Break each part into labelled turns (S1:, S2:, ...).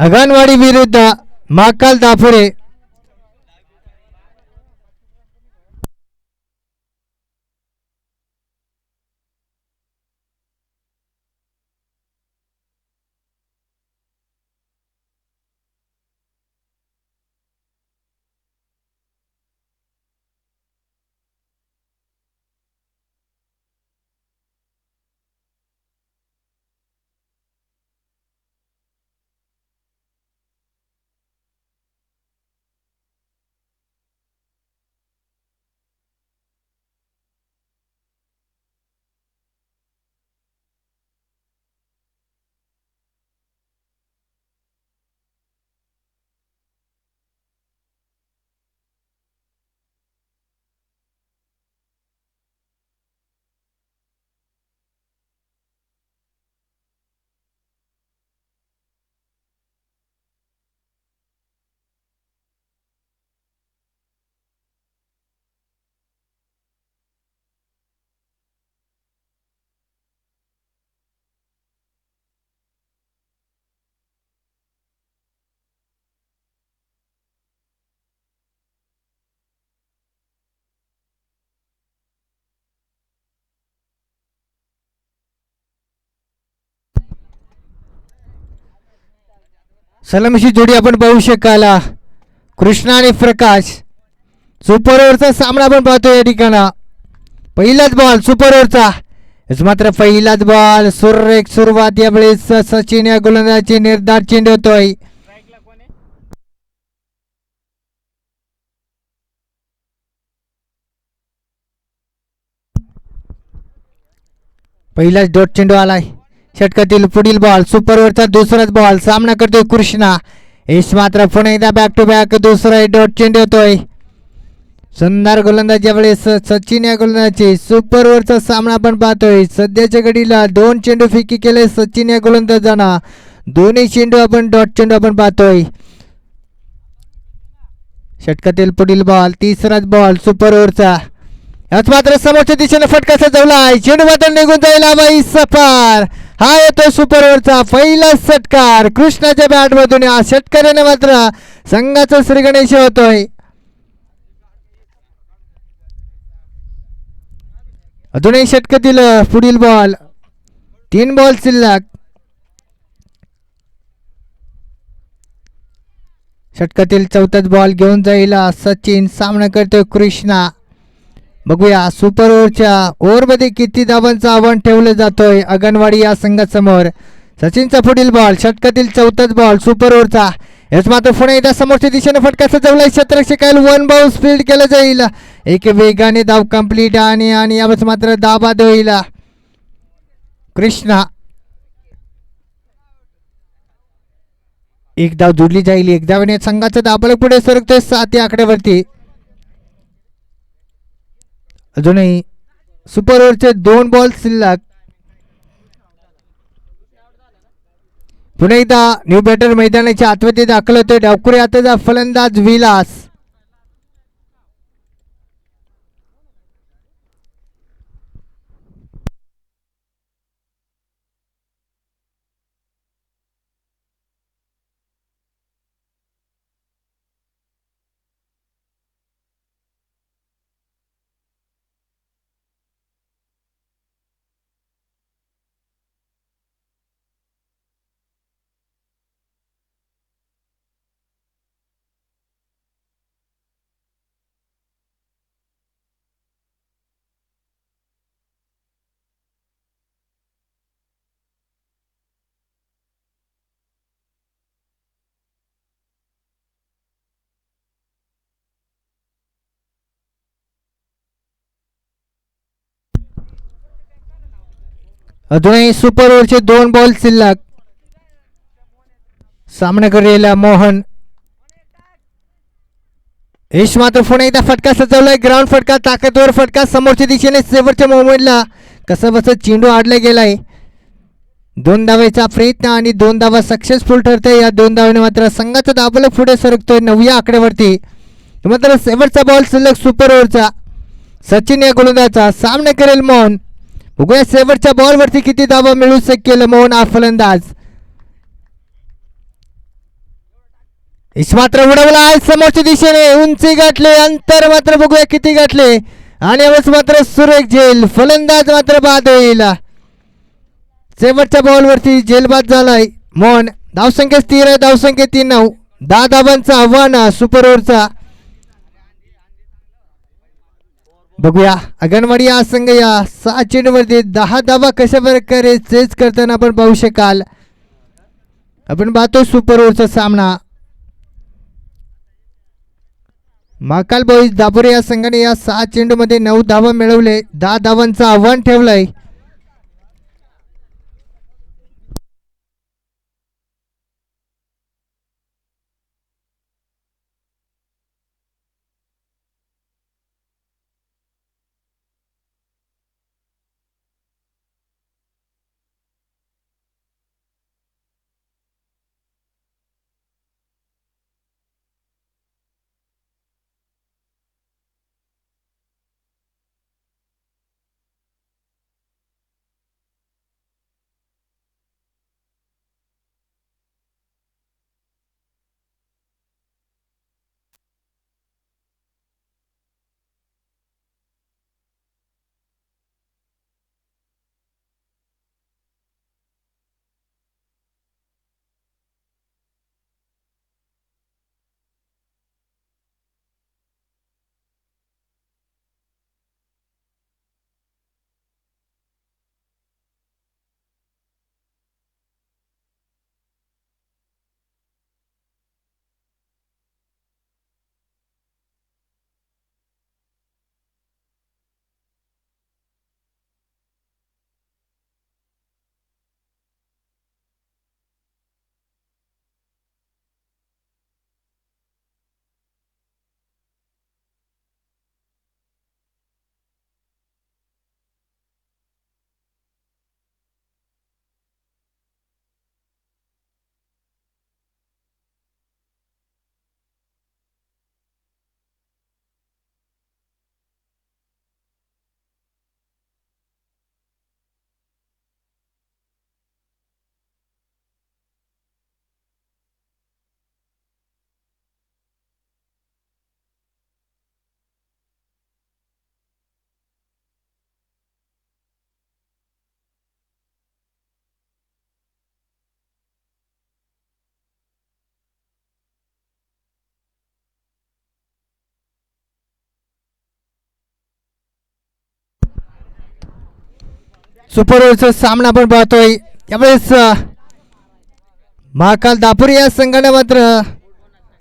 S1: अंगणवाडी विरुद्ध महाकाल दाफोरे सलामीची जोडी आपण पाहू शकाल कृष्णा आणि प्रकाश. सुपर ओव्हरचा सामना आपण पाहतो या ठिकाणा. पहिलाच बॉल सुपर ओव्हरचा मात्र पहिलाच बॉल सुरेख सुरुवात यावेळेस सचिन या गोलंदाजाची निर्धार चेंडू होतोय पहिलाच डोट चेंडू आलाय षटकातील पुढील बॉल सुपर दुसराच बॉल सामना करतोय कृष्णा. यश मात्र पुन्हा एकदा बॅक टू बॅक दुसरा डॉट चेंडू होतोय सुंदर गोलंदाज वेळेस सचिन या गोलंदाजी. सुपर ओव्हरचा सामना आपण पाहतोय. सध्याच्या घडीला दोन चेंडू फिकी केले सचिन या गोलंदाजांना. दोन्ही चेंडू आपण डॉट चेंडू आपण पाहतोय. षटकातील पुढील बॉल तिसराच बॉल सुपर ओव्हरचा याच मात्र समोरच्या दिशेने फटका सजवलाय. चेंडू मात्र निघून जाईल. बाई सफार. हा येतो सुपर ओव्हरचा पहिला षटकार कृष्णाच्या बॅटमधून या षटकाराने मात्र संघाचा श्रीगणेश होतोय. अजूनही दिलं पुढील बॉल तीन बॉल शिल्लक. षटकातील चौथाच बॉल घेऊन जाईल सचिन. सामना करतोय कृष्णा. बघूया सुपर ओव्हरच्या ओव्हरमध्ये किती धावांचं आव्हान ठेवलं जातोय अंगणवाडी या संघासमोर. सचिनचा पुढील बॉल षटकातील चौथाच बॉल सुपर ओव्हरचा हेच मात्र पुणे एकदा समोरच्या दिशेने फटका सजवलाय. क्षेत्ररक्षकाला वन बाउल स्पीड केलं जाईल. एक वेगाने धाव कंप्लीट आणि आणि यावेळेस मात्र दाबाद होईल कृष्णा. एक धाव जोडली जाईल. एक धावने संघाचा दाबळ पुढे सरकतोय सात या आकड्यावरती. अजूनही सुपर ओव्हरचे दोन बॉल शिल्लक. पुन्हा एकदा न्यू बॅटर मैदानाच्या आतमध्ये दाखल होतोय डावकुरे आताचा फलंदाज विलास. अजूनही सुपर ओव्हरचे दोन बॉल शिल्लक. सामना करेला मोहन. यश मात्र पुन्हा एकदा फटका सजवलाय. ग्राउंड फटका ताकदवर फटका समोरच्या दिशेने शेवटच्या मोमेंटला. कसं बसं चेंडू आडला गेलाय. दोन धावेचा प्रयत्न आणि दोन धावा सक्सेसफुल ठरते या दोन धावेने मात्र संघाचा दाबलं पुढे सरकतोय नवव्या आकड्यावरती. मात्र शेवटचा बॉल शिल्लक सुपर ओव्हरचा. सचिन या गोलंदाजा सामना करेल मोहन. बघूया शेवटच्या बॉलवरती किती धावा मिळू शकेल मोहन हा फलंदाज मात्र उडवला आहे समोरच्या दिशेने उंची गाठले अंतर मात्र बघूया किती गाठले. आणि यावेळेस मात्र सुरेख झेल फलंदाज मात्र बाद येईल शेवटच्या बॉलवरती झेलबाद झालाय. मोहन धावसंख्या स्थिर आहे धावसंख्या तीन नऊ. दहा धाबांचं आव्हान सुपर ओव्हरचा. बघूया. अंगणवाडी हा संघ या सहा चेंडूवरती दहा धाबा कशा प्रकारे चेस करताना आपण पाहू शकाल. आपण पाहतो सुपर ओव्हरचा सामना. महाकाल बॉईज दापोरे या संघाने या सहा चेंडूमध्ये नऊ धावा मिळवले. दहा धावांचं आव्हान ठेवलंय. सुपर ओव्हरचा सामना आपण पाहतोय. त्यावेळेस महाकाल दापुरी या संघाने मात्र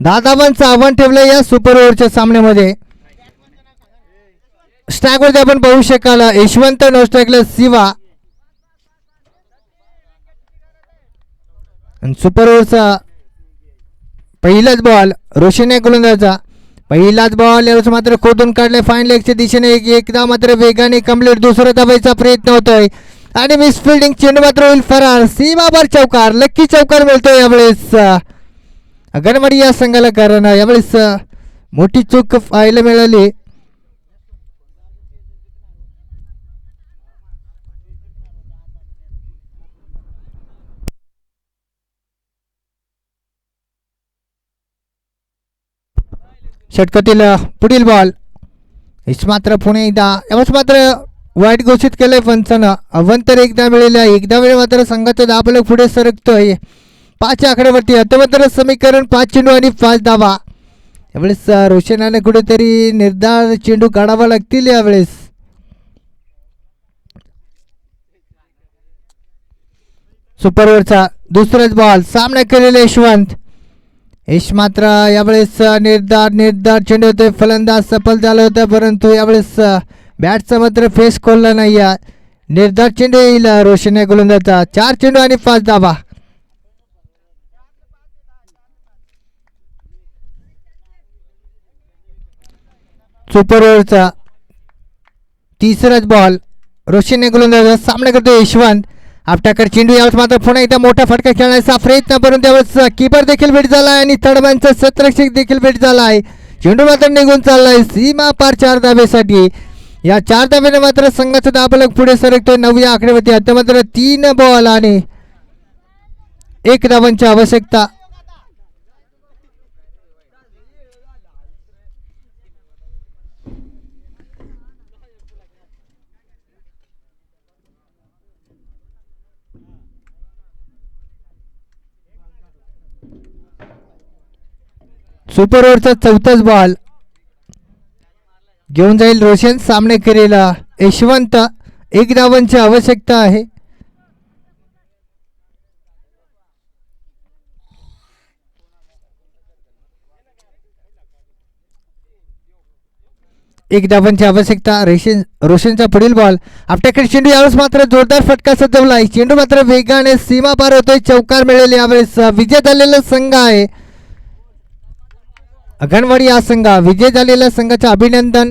S1: दहा धावांचं आव्हान ठेवलं या सुपर ओव्हरच्या सामन्यामध्ये. स्टॅकवरती आपण पाहू शकाल यशवंत नो स्ट्राईकला शिवा. आणि सुपर ओव्हरचा पहिलाच बॉल रोशन्या गोलंदाजा पहिलाच बॉल मात्र खोदून काढले. फाईन लेगच्या दिशेने एक एकदा मात्र वेगाने कंप्लीट दुसरा दाबायचा प्रयत्न होतोय. आणि मिस फिल्डिंग चेंडू मात्र होईल फरार. सीमाभर चौकार लक्की चौकार मिळतोय यावेळेस. अंगणवाडी या संघाला कारण यावेळेस मोठी चूक पाहायला मिळाली. षटकातील पुढील बॉल. हेच मात्र पुणे एकदा यावेळेस मात्र वाईट घोषित केलंय पंचानं अवंतर एकदा मिळेल आहे. एकदा वेळ मात्र संघाचा दाबलं पुढे सरकतोय. पाच आकड्यावरती अत्यवंतर समीकरण पाच चेंडू आणि पाच धावा. यावेळेस रोशनाने कुठेतरी निर्धार चेंडू काढावा लागतील यावेळेस. सुपर ओव्हरचा दुसराच बॉल. सामना केलेला यशवंत. यश मात्र यावेळेस निर्धार निर्धार चेंडू होते फलंदाज सफल झालं होतं परंतु यावेळेस बॅटचं बॅटचा मात्र फेस खोलला नाही निर्धार चेंडू येईल अ, रोशन या गोलंदाजा चार चेंडू आणि पाच धावा. सुपर ओव्हरचा तिसराच बॉल. रोशन गोलंदाजा सामना करतो यशवंत आपटाकर चेंडू यावर मात्र पुन्हा एकदा मोठा फटका खेळण्याचा प्रयत्न परंतु त्यावेळेस किपर देखील भेट झाला आहे आणि थर्डमॅनचा सत्रक्षक देखील भेट झाला आहे. चेंडू मात्र निघून चालला आहे सीमा पार चार धाब्यासाठी या चार धाब्याने मात्र संघाचा दाबलक पुढे सरकतोय. नवव्या आकडेवरती आता मात्र तीन बॉल आणि एक धावांची आवश्यकता सुपर ओव्हरचा चौथाच बॉल घेऊन जाईल रोशन सामने केलेला. यशवंत एक धावांची आवश्यकता आहे. एक धावांची आवश्यकता. रेशन रोशनचा पुढील बॉल आपल्याकडे चेंडू यावेळेस मात्र जोरदार फटका सजवला आहे. चेंडू मात्र वेगाने सीमा पार होतोय. चौकार मिळेल यावेळेस. विजय झालेला संघ आहे. अगणवाडी या संघा विजय झालेल्या संघाचं अभिनंदन.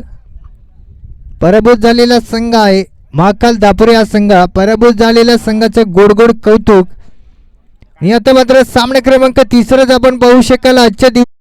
S1: पराभूत झालेला संघ आहे महाकाल दापुरे हा संघ. पराभूत झालेल्या संघाचं गोड गोड कौतुक. आणि आता मात्र सामना क्रमांक तिसराच आपण पाहू शकाल आजच्या दिवशी.